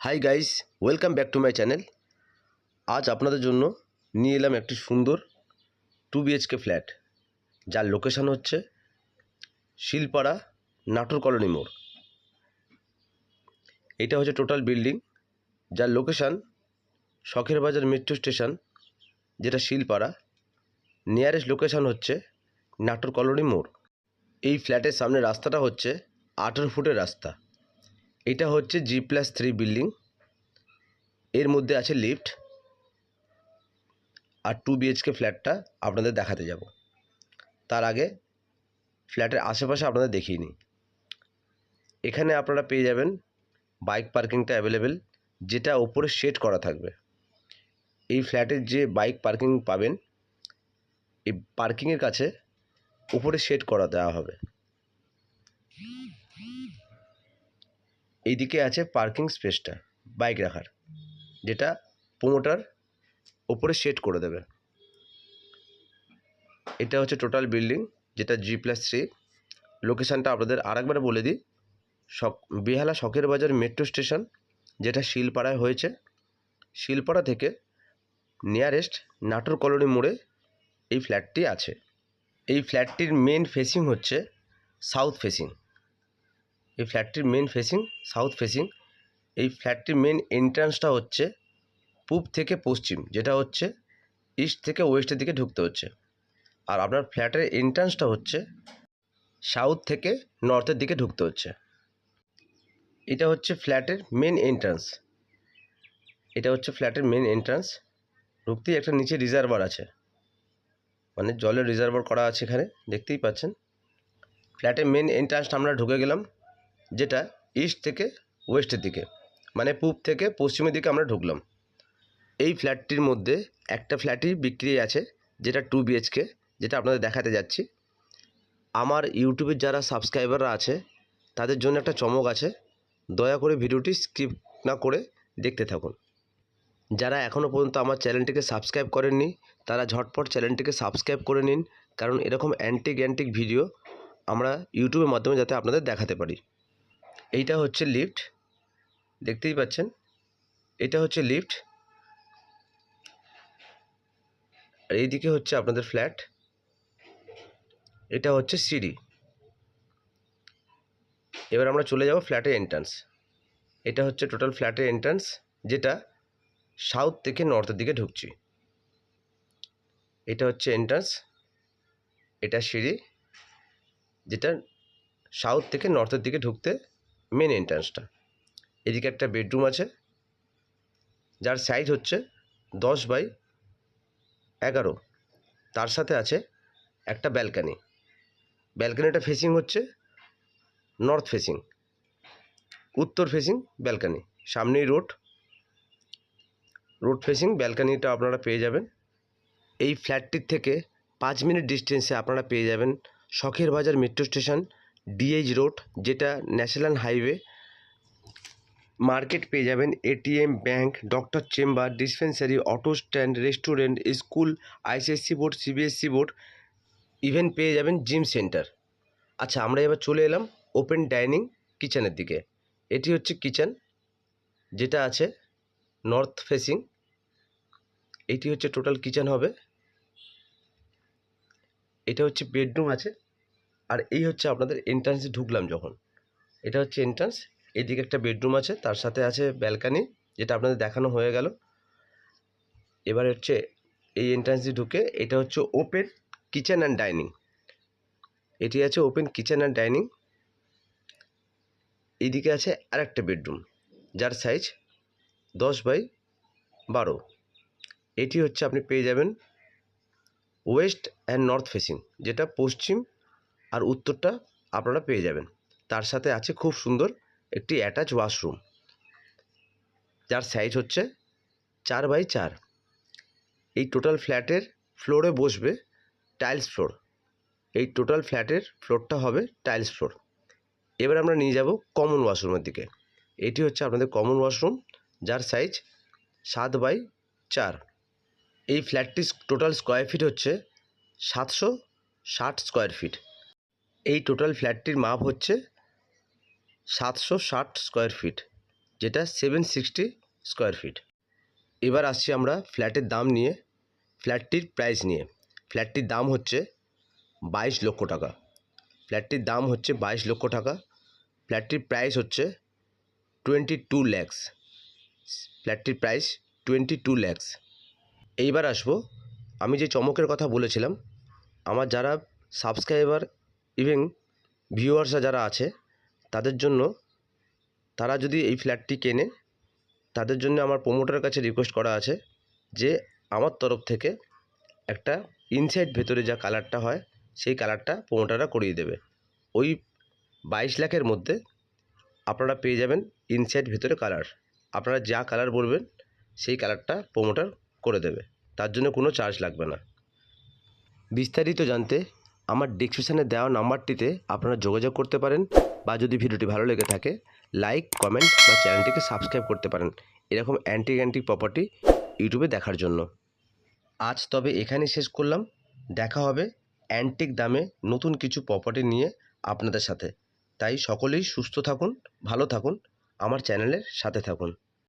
Hi guys welcome back to my channel আজ আপনাদের জন্য নিয়ে এলাম একটি সুন্দর টু বিএইচকে ফ্ল্যাট যার লোকেশান হচ্ছে শিলপাড়া নাটোর কলোনি মোড়। এটা হচ্ছে টোটাল বিল্ডিং যার লোকেশান শখের বাজার মেট্রো স্টেশন যেটা শিলপাড়া। নিয়ারেস্ট লোকেশান হচ্ছে নাটোর কলোনি মোড়। এই ফ্ল্যাটের সামনে রাস্তাটা হচ্ছে আঠেরো ফুটের রাস্তা। এটা হচ্ছে জি প্লাস থ্রি বিল্ডিং এর মধ্যে আছে লিফট আর টু বিএইচকে ফ্ল্যাটটা আপনাদের দেখাতে যাব। তার আগে ফ্ল্যাটের আশেপাশে আপনাদের দেখিয়ে নিই। এখানে আপনারা পেয়ে যাবেন বাইক পার্কিংটা অ্যাভেলেবেল যেটা ওপরে সেট করা থাকবে। এই ফ্ল্যাটের যে বাইক পার্কিং পাবেন, এই পার্কিংয়ের কাছে উপরে সেট করা দেওয়া হবে। এইদিকে আছে পার্কিং স্পেসটা বাইক রাখার। যেটা প্রোমোটার ওপরে সেট করে দেবে। এটা হচ্ছে টোটাল বিল্ডিং যেটা জি প্লাস থ্রি লোকেশানটা আপনাদের আরেকবার বলে দিই। শক, বেহালা শখের বাজার মেট্রো স্টেশন যেটা শিলপাড়ায় হয়েছে। শিলপাড়া থেকে নিয়ারেস্ট নাটোর কলোনি মোড়ে এই ফ্ল্যাটটি আছে। এই ফ্ল্যাটটির মেন ফেসিং হচ্ছে সাউথ ফেসিং এই ফ্ল্যাটটির মেন ফেসিং সাউথ ফেসিং এই ফ্ল্যাটটির মেন এন্ট্রান্সটা হচ্ছে পূব থেকে পশ্চিম, যেটা হচ্ছে ইস্ট থেকে ওয়েস্টের দিকে ঢুকতে হচ্ছে। আর আপনার ফ্ল্যাটের এন্ট্রান্সটা হচ্ছে সাউথ থেকে নর্থের দিকে ঢুকতে হচ্ছে। এটা হচ্ছে ফ্ল্যাটের মেন এন্ট্রান্স এটা হচ্ছে ফ্ল্যাটের মেন এন্ট্রান্স ঢুকতেই একটা নিচে রিজার্ভার আছে। মানে জলের রিজার্ভার করা আছে এখানে, দেখতেই পাচ্ছেন। ফ্ল্যাটের মেন এন্ট্রান্সটা আমরা ঢুকে গেলাম। যেটা ইস্ট থেকে ওয়েস্টের দিকে মানে পূব থেকে পশ্চিমের দিকে আমরা ঢুকলাম। এই ফ্ল্যাটটির মধ্যে একটা ফ্ল্যাটই বিক্রি আছে, যেটা টু বিএইচকে যেটা আপনাদের দেখাতে যাচ্ছি। আমার ইউটিউবের যারা সাবস্ক্রাইবাররা আছে, তাদের জন্য একটা চমক আছে। দয়া করে ভিডিওটি স্কিপ না করে দেখতে থাকুন। যারা এখনও পর্যন্ত আমার চ্যানেলটিকে সাবস্ক্রাইব করেননি, তারা ঝটপট চ্যানেলটিকে সাবস্ক্রাইব করে নিন, কারণ এরকম অ্যান্টিক অ্যান্টিক ভিডিও আমরা ইউটিউবের মাধ্যমে যাতে আপনাদের দেখাতে পারি। এইটা হচ্ছে লিফট, দেখতেই পাচ্ছেন? এটা হচ্ছে লিফট। আর এইদিকে হচ্ছে আপনাদের ফ্ল্যাট। এটা হচ্ছে সিঁড়ি। এবার আমরা চলে যাব ফ্ল্যাটের এন্ট্রান্স এটা হচ্ছে টোটাল ফ্ল্যাটের এন্ট্রান্স যেটা সাউথ থেকে নর্থের দিকে ঢুকছি। এটা হচ্ছে এন্ট্রান্স এটা সিঁড়ি, যেটা সাউথ থেকে নর্থের দিকে ঢুকতে মেন এন্ট্রান্সটা এদিকে একটা বেডরুম আছে, যার সাইজ হচ্ছে দশ বাই এগারো। তার সাথে আছে একটা ব্যালকানি ব্যালকানিটা ফেসিং হচ্ছে নর্থ ফেসিং উত্তর ফেসিং ব্যালকানি সামনেই রোড রোড ফেসিং ব্যালকানিটা আপনারা পেয়ে যাবেন। এই ফ্ল্যাটটির থেকে পাঁচ মিনিট ডিস্টেন্সে আপনারা পেয়ে যাবেন Sakher Bazar metro station DH road যেটা ন্যাশনাল হাইওয়ে, মার্কেট পেয়ে যাবেন ATM bank doctor chamber dispensary auto stand restaurant school ICSE board CBSE board even পেয়ে যাবেন জিম সেন্টার আচ্ছা আমরা এবার চলে এলাম ওপেন ডাইনিং কিচেনের দিকে। এটি হচ্ছে কিচেন যেটা আছে নর্থ ফেসিং এটি হচ্ছে টোটাল কিচেন হবে। এটা হচ্ছে বেডরুম আছে। আর এই হচ্ছে আপনাদের এন্ট্রান্সে ঢুকলাম যখন। এটা হচ্ছে এন্ট্রান্স এইদিকে একটা বেডরুম আছে, তার সাথে আছে ব্যালকানি যেটা আপনাদের দেখানো হয়ে গেল। এবার হচ্ছে এই এন্ট্রান্সে ঢুকে, এটা হচ্ছে ওপেন কিচেন অ্যান্ড ডাইনিং এটি আছে ওপেন কিচেন অ্যান্ড ডাইনিং এইদিকে আছে আরেকটা বেডরুম যার সাইজ দশ বাই বারো। এটি হচ্ছে আপনি পেয়ে যাবেন ওয়েস্ট অ্যান্ড নর্থ ফেসিং যেটা পশ্চিম আর উত্তরটা আপনারা পেয়ে যাবেন। তার সাথে আছে খুব সুন্দর একটি অ্যাটাচ ওয়াশরুম যার সাইজ হচ্ছে চার বাই চার। এই টোটাল ফ্ল্যাটের ফ্লোরে বসবে টাইলস ফ্লোর এই টোটাল ফ্ল্যাটের ফ্লোরটা হবে টাইলস ফ্লোর এবার আমরা নিয়ে যাব কমন ওয়াশরুমের দিকে। এটি হচ্ছে আপনাদের কমন ওয়াশরুম যার সাইজ সাত বাই চার। এই ফ্ল্যাটটির টোটাল স্কোয়ার ফিট হচ্ছে সাতশো ষাট স্কোয়ার ফিট এই টোটাল ফ্ল্যাটটির মাপ হচ্ছে সাতশো ষাট স্কোয়ার ফিট যেটা সেভেন সিক্সটি স্কোয়ার ফিট এবার আসছি আমরা ফ্ল্যাটের দাম নিয়ে ফ্ল্যাটটির প্রাইস নিয়ে। ফ্ল্যাটটির দাম হচ্ছে বাইশ লক্ষ টাকা। ফ্ল্যাটটির দাম হচ্ছে বাইশ লক্ষ টাকা। ফ্ল্যাটটির প্রাইস হচ্ছে টোয়েন্টি টু ল্যাক্স ফ্ল্যাটটির প্রাইস টোয়েন্টি টু ল্যাক্স এইবার আসব, আমি যে চমকের কথা বলেছিলাম, আমার যারা সাবস্ক্রাইবার ইভেন ভিউয়ার্সরা যারা আছে, তাদের জন্য তারা যদি এই ফ্ল্যাটটি কেনে, তাদের জন্য আমার প্রোমোটারের কাছে রিকোয়েস্ট করা আছে যে আমার তরফ থেকে একটা ইনসাইড ভেতরে যা কালারটা হয়, সেই কালারটা প্রোমোটাররা করিয়ে দেবে। ওই বাইশ লাখের মধ্যে আপনারা পেয়ে যাবেন ইনসাইড ভেতরে কালার আপনারা যা কালার বলবেন, সেই কালারটা প্রোমোটার করে দেবে। তার জন্য কোনো চার্জ লাগবে না। বিস্তারিত জানতে আমার ডিসক্রিপশানে দেওয়া নাম্বারটিতে আপনারা যোগাযোগ করতে পারেন বা যদি ভিডিওটি ভালো লেগে থাকে লাইক কমেন্ট বা চ্যানেলটিকে সাবস্ক্রাইব করতে পারেন। এরকম অ্যান্টিক অ্যান্টিক প্রপার্টি ইউটিউবে দেখার জন্য। আজ তবে এখানেই শেষ করলাম। দেখা হবে অ্যান্টিক দামে নতুন কিছু প্রপার্টি নিয়ে আপনাদের সাথে। তাই সকলেই সুস্থ থাকুন, ভালো থাকুন, আমার চ্যানেলের সাথে থাকুন।